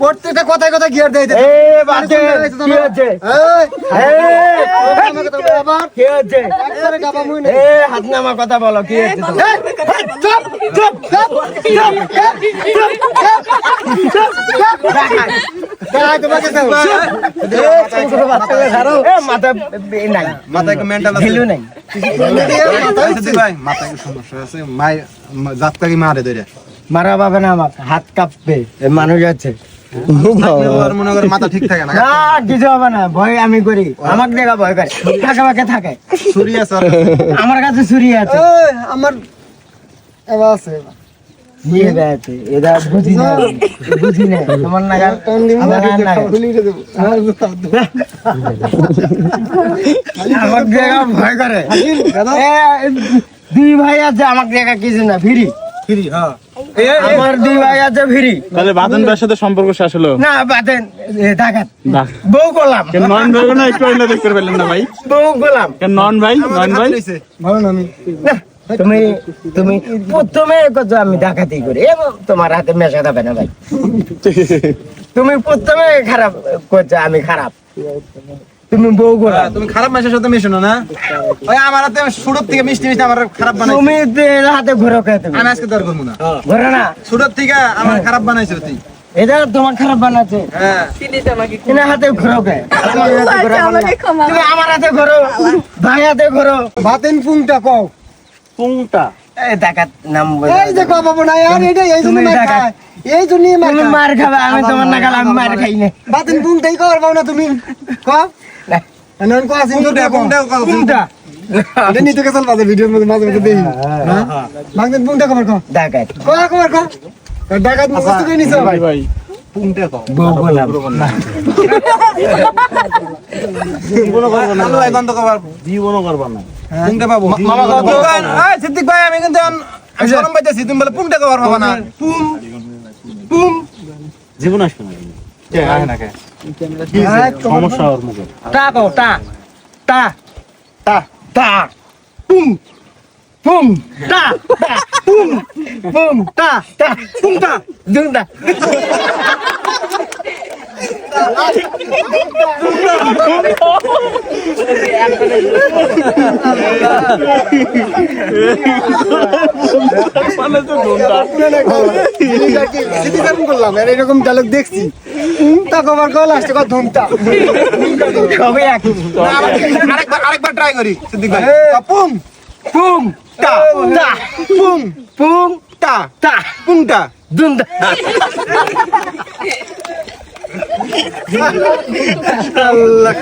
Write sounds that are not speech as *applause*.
প্রত্যেকটা কথায় কথা গিয়ার দেয় এ বাজে কি হচ্ছে এ আমাকে তো আবার। কি হচ্ছে একবারে গাবা মুই না এ হাত নামা কথা বলো কি চুপ চুপ মারে পাবে না আমাকে হাত কাঁপবে। এ, মানুষ আছে। মাথা ঠিক থাকে না। না কিছু হবে না ভয় আমি করি। দেখা করে। থাকে ছুরি আছে আমার কাছে ছুরি আছে। আমার এবার আছে আমার করে। দুই ভাই আছে আমাকে দেখা কিছু না ফিরি। ফ্রি হ্যাঁ। আমার দুই ভাই আছে ফিরি। তাহলে বাদন ভাইয়ের সাথে সম্পর্ক শেষ হলো? না ডাকাত। বউ গোলাম। কেন নয়ন ভাই না একটু দেখতে পেলেন না ভাই? বউ গোলাম। কেন নয়ন ভাই নয়ন ভাই? ভালো না আমি তুমি তুমি প্রথমে করছ আমি ডাকাতি করি। তোমার হাতে মেশা যাবে না ভাই। *laughs* তুমি প্রথমে খারাপ করছ আমি খারাপ। তুমি বউ গোলাম তুমি খারাপ মানুষের সাথে মিশো না? না ওই আমার হাতে সুরত থেকে মিষ্টি মিষ্টি আমার খারাপ বানাইছে। তুমি হাতে ঘুরো কে তুমি। আমি আজকে দর করব না। ঘুরো না? সুরত থেকে আমার খারাপ বানাইছে তুই। এটা তোমার খারাপ বানাচ্ছে হ্যাঁ। তুমি হাতে ঘুরো কে আমার হাতে তুমি আমার হাতে ঘুরো। ভাই হাতে ঘুরো। ভাতেন পুংটা কও। পুংটা? এই ডাকাত নাম বলে। এই যে কও বাবু না আর এটা এই জন্য খায়। এই জন্য মার খাবে আমি তোমার নাগাল আমি মার খাই না। ভাতেন পুংটাই কও বাবু না তুমি। ক না, নন কো আসিন তো পুংটা, পুংটা কও, পুংটা এটা নিতে গেছাল মাঝে ভিডিওর মধ্যে মাঝে মাঝে দেখি। হ্যাঁ। ভাতেন পুংটা কবার কও ডাকাত। ক কবার ক ডাকাত মুখস্থ করে নিছো? ভাই ভাই। আলু জীবনও করবার না। পুংটা পাবো? মামা কও তো এই সিদ্দিক ভাই আমি কিন্তু এখন- আমি শরম পাইতেছি। তুমি বলে পুংটা কবার পাবা না? পুম পুম। জীবন আসবে না কে? আয় না কে? সমস্যা ওর মুখে। টা কও টা টা তা টা পুম পুম টা টা পুম পুম টা টা পুম টা দুম টা মানে তো ঘণ্টা সিটি করলাম আর এরকম ডায়লগ দেখছি। পুংটা কবার কও লাস্টে কও ধুমটা সবে একই আরেকবার আরেকবার ট্রাই করি সিদ্দিক ভাই পুম পুম টা টা পুম পুম টা টা পুংটা দুম টা আল্লাহ